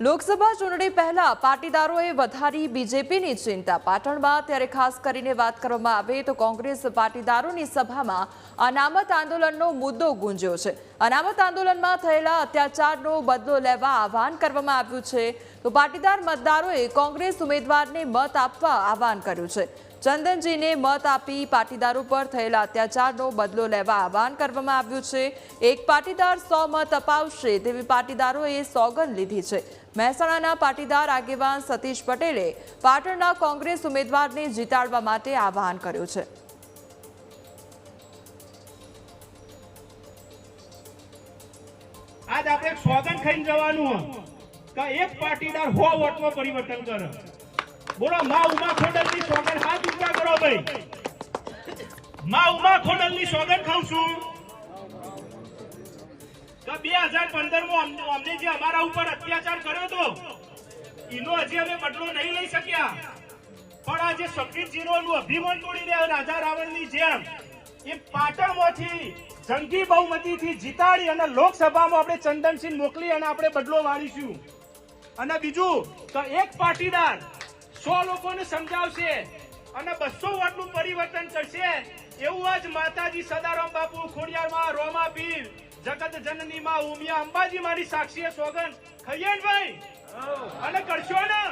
લોકસભા ચૂંટણી પહેલા પાટીદારોએ વધારી બીજેપીની ચિંતા. પાટણમાં ત્યારે ખાસ કરીને વાત કરવામાં આવે તો કોંગ્રેસ પાટીદારોની સભામાં અનામત આંદોલનનો મુદ્દો ગુંજ્યો છે. અનામત આંદોલનમાં થયેલા અત્યાચારનો બદલો લેવા આહવાન કરવામાં આવ્યું છે. તો પાટીદાર મતદારોએ કોંગ્રેસ ઉમેદવારને મત આપવા આહવાન કર્યું છે. ચંદનજીને મત આપી પાટીદારો પર થયેલા અત્યાચારનો બદલો લેવા આહવાન કરવામાં આવ્યું છે. એક પાટીદાર સો મત અપાવશે તેવી પાટીદારોએ સોગંદ લીધી છે. મહેસાણાના પાટીદાર આગેવાન સતીશ પટેલે પાટણના કોંગ્રેસ ઉમેદવારને જીતાડવા માટે આહવાન કર્યું છે. આજ આપણે સોગંદ ખાઈને જવાનું હો કે એક પાટીદાર હો વોટમાં પરિવર્તન કરે. બોલો, માં ઉમા ખોડલની સોગંદ હાથ ઊંચા કરો ભાઈ. માં ઉમા ખોડલની સોગંદ ખાઉં છું. કે બે હજાર પંદરમાં અમને જે અમારા ઉપર અત્યાચાર કર્યો હતો એનો હજી અમે બદલો નહીં લઈ શક્યા. પણ આજે જે શક્તિજીનો નું અભિમાન તોડી રહ્યા રાજા રાવણની જેમ, એ પાટણમાંથી જંગી બહુમતીથી જીતાડી અને લોકસભામાં આપણે ચંદનસિંહ મોકલી અને આપણે બદલો વાળીશું. અને બીજું તો એક પાટીદાર સો લોકોને સમજાવશે અને બસો વોટનું પરિવર્તન કરશે એવું જ માતાજી સદારામ બાપુ ખોડિયારમાં રોમા પીર જગત જનની માં ઉમિયા અંબાજી મારી સાક્ષીએ સોગન ખાઈએ ને ભાઈ અને કરશો ને?